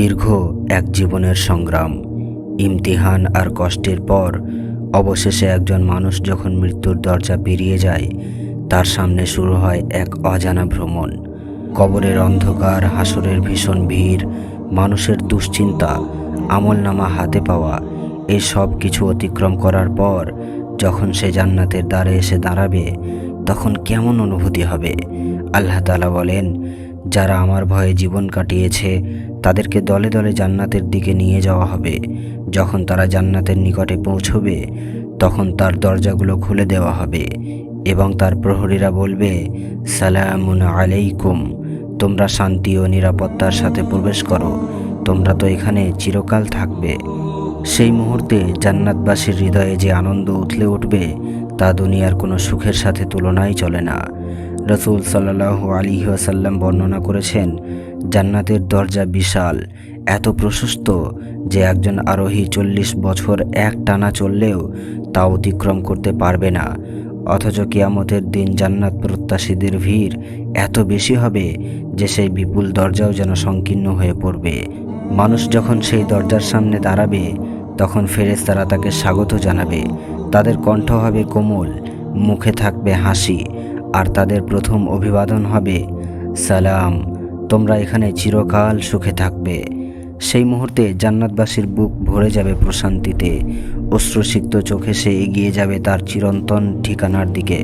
দীর্ঘ এক জীবনের সংগ্রাম। ইমতিহান আর কষ্টের পর অবশেষে একজন মানুষ যখন মৃত্যুর দরজা পেরিয়ে যায়, তার সামনে শুরু হয় এক অজানা ভ্রমণ। কবরের অন্ধকার, হাসরের ভীষণ ভিড়, মানুষের দুশ্চিন্তা, আমলনামা হাতে পাওয়া এই সব কিছু অতিক্রম করার পর যখন সে জান্নাতের দ্বারে এসে দাঁড়াবে, তখন কেমন অনুভূতি হবে? আল্লাহ তালা বলেন যারা আমার ভয়ে জীবন কাটিয়েছে, তাদেরকে দলে দলে জান্নাতের দিকে নিয়ে যাওয়া হবে। যখন তারা জান্নাতের নিকটে পৌঁছবে, তখন তার দরজাগুলো খুলে দেওয়া হবে এবং তার প্রহরীরা বলবে, সালামুন আলাইকুম। তোমরা শান্তি ও নিরাপত্তার সাথে প্রবেশ করো। তোমরা তো এখানে চিরকাল থাকবে। সেই মুহূর্তে জান্নাতবাসীর হৃদয়ে যে আনন্দ উথলে উঠবে, তা দুনিয়ার কোনো সুখের সাথে তুলনাই চলে না। রসুল সাল্লাহ আলী আসাল্লাম বর্ণনা করেছেন, জান্নাতের দরজা বিশাল, এত প্রশস্ত যে একজন আরোহী চল্লিশ বছর এক টানা চললেও তা অতিক্রম করতে পারবে না। অথচ কিয়ামতের দিন জান্নাত প্রত্যাশীদের ভিড় এত বেশি হবে যে সেই বিপুল দরজাও যেন সংকীর্ণ হয়ে পড়বে। মানুষ যখন সেই দরজার সামনে দাঁড়াবে, তখন ফেরেজ তারা তাকে স্বাগত জানাবে। তাদের কণ্ঠ হবে কোমল, মুখে থাকবে হাসি। আর তাদের প্রথম অভিবাদন হবে, সালাম, তোমরা এখানে চিরকাল সুখে থাকবে। সেই মুহূর্তে জান্নাতবাসীর বুক ভরে যাবে প্রশান্তিতে, অশ্রুসিক্ত চোখে সে এগিয়ে যাবে তার চিরন্তন ঠিকানার দিকে।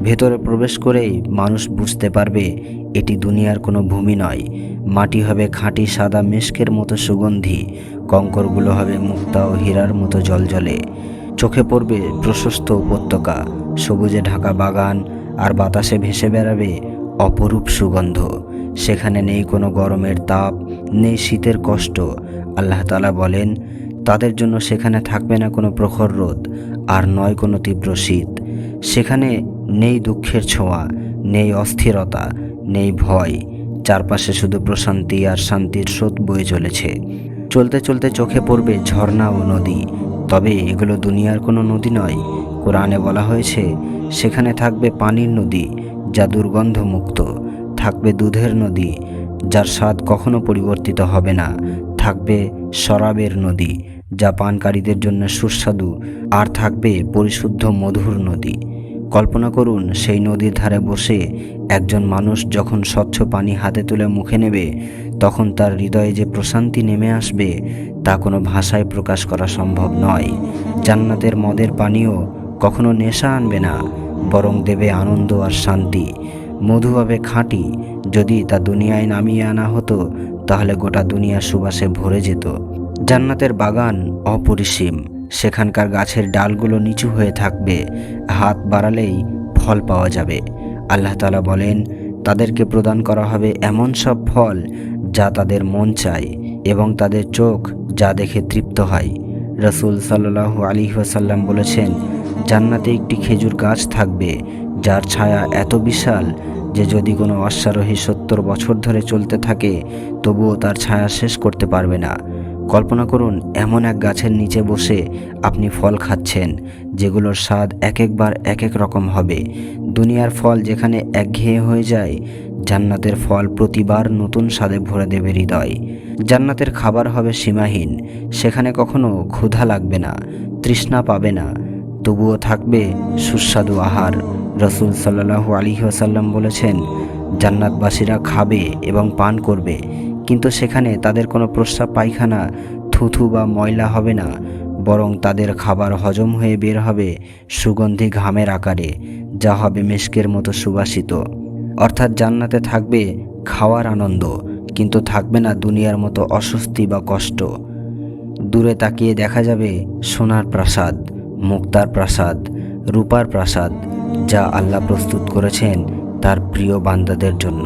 ভেতরে প্রবেশ করেই মানুষ বুঝতে পারবে, এটি দুনিয়ার কোনো ভূমি নয়। মাটি হবে খাঁটি সাদা মেশকের মতো সুগন্ধি, কঙ্করগুলো হবে মুক্তা ও হীরার মতো জলজলে। চোখে পড়বে প্রশস্ত উপত্যকা, সবুজে ঢাকা বাগান আর বাতাসে ভেসে বেড়াবে অপরূপ সুগন্ধ। সেখানে নেই কোনো গরমের তাপ, নেই শীতের কষ্ট। আল্লাহ তালা বলেন, তাদের জন্য সেখানে থাকবে না কোনো প্রখর রোদ, আর নয় কোনো তীব্র শীত। সেখানে নেই দুঃখের ছোঁয়া, নেই অস্থিরতা, নেই ভয়। চারপাশে শুধু প্রশান্তি আর শান্তির স্রোত বয়ে চলেছে। চলতে চলতে চোখে পড়বে ঝর্ণা ও নদী। তবে এগুলো দুনিয়ার কোনো নদী নয়। কোরআনে বলা হয়েছে সেখানে থাকবে পানির নদী, যা দুর্গন্ধমুক্ত। থাকবে দুধের নদী, যার স্বাদ কখনো পরিবর্তিত হবে না। থাকবে শরাবের নদী, যা পানকারীদের জন্য সুস্বাদু। আর থাকবে পরিশুদ্ধ মধুর নদী। কল্পনা করুন, সেই নদীর ধারে বসে একজন মানুষ যখন স্বচ্ছ পানি হাতে তুলে মুখে নেবে, তখন তার হৃদয়ে যে প্রশান্তি নেমে আসবে, তা কোনো ভাষায় প্রকাশ করা সম্ভব নয়। জান্নাতের মদের পানীয় কখনো নেশা আনবে না। বরং দেবে আনন্দ আর শান্তি। মধুভাবে খাঁটি, যদি তা দুনিয়ায় নামিয়ে আনা হতো, তাহলে গোটা দুনিয়া সুবাসে ভরে যেত। জান্নাতের বাগান অপরিসীম, সেখানকার গাছের ডালগুলো নিচু হয়ে থাকবে, হাত বাড়ালেই ফল পাওয়া যাবে। আল্লাহ তালা বলেন, তাদেরকে প্রদান করা হবে এমন সব ফল যা তাদের মন চায় এবং তাদের চোখ যা দেখে তৃপ্ত হয়। রসুল সাল্লাহ আলী ওয়াসাল্লাম বলেছেন জান্নাতে একটি খেজুর গাছ থাকবে, যার ছায়া এত বিশাল যে যদি কোনো অশ্বারোহী সত্তর বছর ধরে চলতে থাকে, তবুও তার ছায়া শেষ করতে পারবে না। কল্পনা করুন, এমন এক গাছের নিচে বসে আপনি ফল খাচ্ছেন, যেগুলোর স্বাদ এক একবার এক এক রকম হবে। দুনিয়ার ফল যেখানে একঘেয়ে হয়ে যায়, জান্নাতের ফল প্রতিবার নতুন স্বাদে ভরে দেবে হৃদয়। জান্নাতের খাবার হবে সীমাহীন, সেখানে কখনো ক্ষুধা লাগবে না, তৃষ্ণা পাবে না। তবুও থাকবে সুস্বাদু আহার। রসুল সাল্লাহু আলী আসাল্লাম বলেছেন, জান্নাতবাসীরা খাবে এবং পান করবে, কিন্তু সেখানে তাদের কোনো প্রস্রাব পায়খানা, থুথু বা ময়লা হবে না, বরং তাদের খাবার হজম হয়ে বের হবে সুগন্ধি ঘামের আকারে, যা হবে মেশকের মতো সুবাসিত। অর্থাৎ জান্নাতে থাকবে খাওয়ার আনন্দ, কিন্তু থাকবে না দুনিয়ার মতো অস্বস্তি বা কষ্ট। দূরে তাকিয়ে দেখা যাবে সোনার প্রাসাদ। মুক্তার প্রাসাদ, রূপার প্রাসাদ, যা আল্লাহ প্রস্তুত করেছেন তার প্রিয় বান্দাদের জন্য।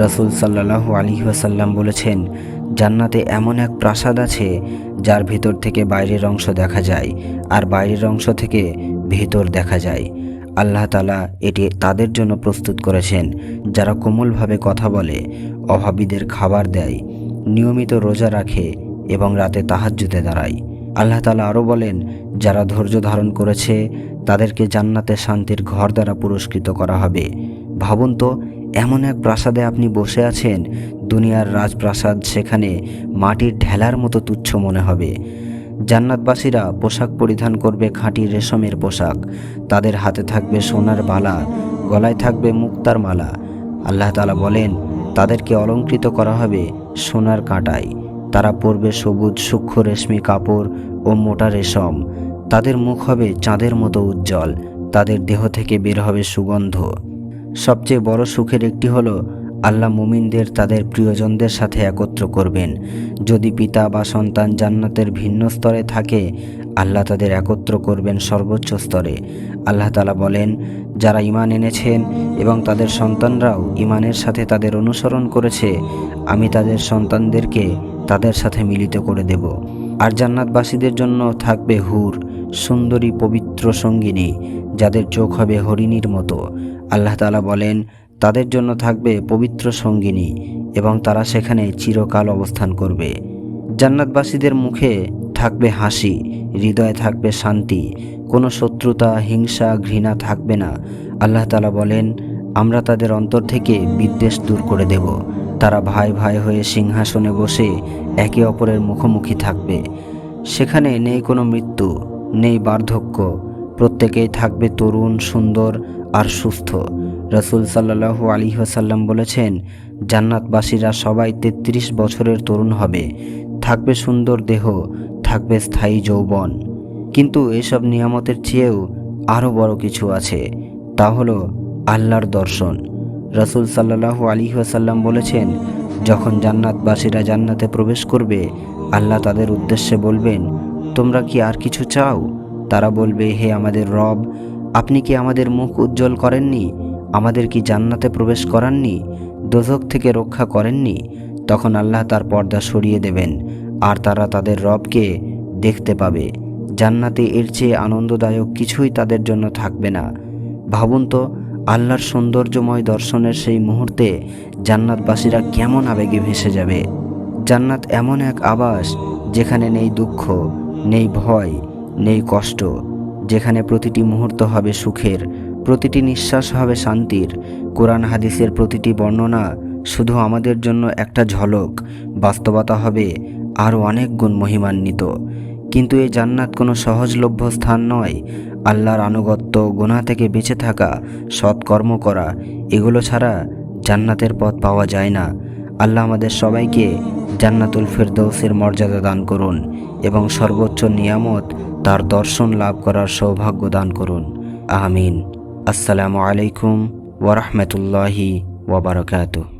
রসুল সাল্লাহ আলী ওয়াসাল্লাম বলেছেন, জান্নাতে এমন এক প্রাসাদ আছে, যার ভেতর থেকে বাইরের অংশ দেখা যায় আর বাইরের অংশ থেকে ভেতর দেখা যায়। আল্লাহ তালা এটি তাদের জন্য প্রস্তুত করেছেন, যারা কোমলভাবে কথা বলে, অভাবীদের খাবার দেয়, নিয়মিত রোজা রাখে এবং রাতে তাহাজ্জুতে দাঁড়ায়। আল্লাহ তালা আরও বলেন, যারা ধৈর্য ধারণ করেছে, তাদেরকে জান্নাতে শান্তির ঘর দ্বারা পুরস্কৃত করা হবে। ভাবুন তো, এমন এক প্রাসাদে আপনি বসে আছেন, দুনিয়ার রাজপ্রাসাদ সেখানে মাটির ঢেলার মতো তুচ্ছ মনে হবে। জান্নাতবাসীরা পোশাক পরিধান করবে খাঁটি রেশমের পোশাক, তাদের হাতে থাকবে সোনার বালা, গলায় থাকবে মুক্তার মালা। আল্লাহ তালা বলেন, তাদেরকে অলঙ্কৃত করা হবে সোনার কাঁটায়। তারা পরবে সবুজ সূক্ষ্ম রেশমি কাপড় ও মোটা রেশম। তাদের মুখ হবে চাঁদের মতো উজ্জ্বল, তাদের দেহ থেকে বের হবে সুগন্ধ। সবচেয়ে বড় সুখের একটি হলো, আল্লাহ মুমিনদের তাদের প্রিয়জনদের সাথে একত্র করবেন। যদি পিতা বা সন্তান জান্নাতের ভিন্ন স্তরে থাকে, আল্লাহ তাদের একত্র করবেন সর্বোচ্চ স্তরে। আল্লাহ তালা বলেন, যারা ইমান এনেছেন এবং তাদের সন্তানরাও ইমানের সাথে তাদের অনুসরণ করেছে, আমি তাদের সন্তানদেরকে তাদের সাথে মিলিত করে দেব। আর জান্নাতবাসীদের জন্য থাকবে হুর, সুন্দরী, পবিত্র সঙ্গিনী, যাদের চোখ হবে হরিণীর মতো। আল্লাহ তালা বলেন, তাদের জন্য থাকবে পবিত্র সঙ্গিনী এবং তারা সেখানে চিরকাল অবস্থান করবে। জান্নাতবাসীদের মুখে থাকবে হাসি, হৃদয়ে থাকবে শান্তি, কোনো শত্রুতা, হিংসা, ঘৃণা থাকবে না। আল্লাহ তালা বলেন, আমরা তাদের অন্তর থেকে বিদ্বেষ দূর করে দেব। তারা ভাই ভাই হয়ে সিংহাসনে বসে একে অপরের মুখোমুখি থাকবে। সেখানে নেই কোনো মৃত্যু, নেই বার্ধক্য। প্রত্যেকেই থাকবে তরুণ, সুন্দর আর সুস্থ। রসুল সাল্লাহু আলী সাল্লাম বলেছেন, জান্নাতবাসীরা সবাই তেত্রিশ বছরের তরুণ হবে। থাকবে সুন্দর দেহ, থাকবে স্থায়ী যৌবন। কিন্তু এসব নিয়ামতের চেয়েও আরও বড় কিছু আছে। তা হলো আল্লাহর দর্শন। রসুল সাল্লাহু আলী সাল্লাম বলেছেন, যখন জান্নাতবাসীরা জান্নাতে প্রবেশ করবে, আল্লাহ তাদের উদ্দেশ্যে বলবেন, তোমরা কি আর কিছু চাও? তারা বলবে, হে আমাদের রব, আপনি কি আমাদের মুখ উজ্জ্বল করেননি? আমাদের কি জান্নাতে প্রবেশ করাননি? দোজক থেকে রক্ষা করেননি? তখন আল্লাহ তার পর্দা সরিয়ে দেবেন, আর তারা তাদের রবকে দেখতে পাবে। জান্নাতে এর চেয়ে আনন্দদায়ক কিছুই তাদের জন্য থাকবে না। ভাবুন তো আল্লাহর সৌন্দর্যময় দর্শনের সেই মুহূর্তে জান্নাতবাসীরা কেমন আবেগে ভেসে যাবে? জান্নাত এমন এক আবাস যেখানে নেই দুঃখ, নেই ভয়, নেই কষ্ট, যেখানে প্রতিটি মুহূর্ত হবে সুখের, প্রতিটি নিঃশ্বাস হবে শান্তির। কোরআন হাদিসের প্রতিটি বর্ণনা শুধু আমাদের জন্য একটা ঝলক, বাস্তবতা হবে আরও অনেক গুণ মহিমান্বিত। কিন্তু এই জান্নাত কোনো সহজলভ্য স্থান নয়। আল্লাহর আনুগত্য গুণা থেকে বেঁচে থাকা, সৎকর্ম করা, এগুলো ছাড়া জান্নাতের পথ পাওয়া যায় না। আল্লাহ আমাদের সবাইকে জান্নাতুল ফেরদৌসের মর্যাদা দান করুন এবং সর্বোচ্চ নিয়ামত তার দর্শন লাভ করার সৌভাগ্য দান করুন। আহমিন আসসালামু আলাইকুম ওরহমতুল্লাহি ওবরকাতুহ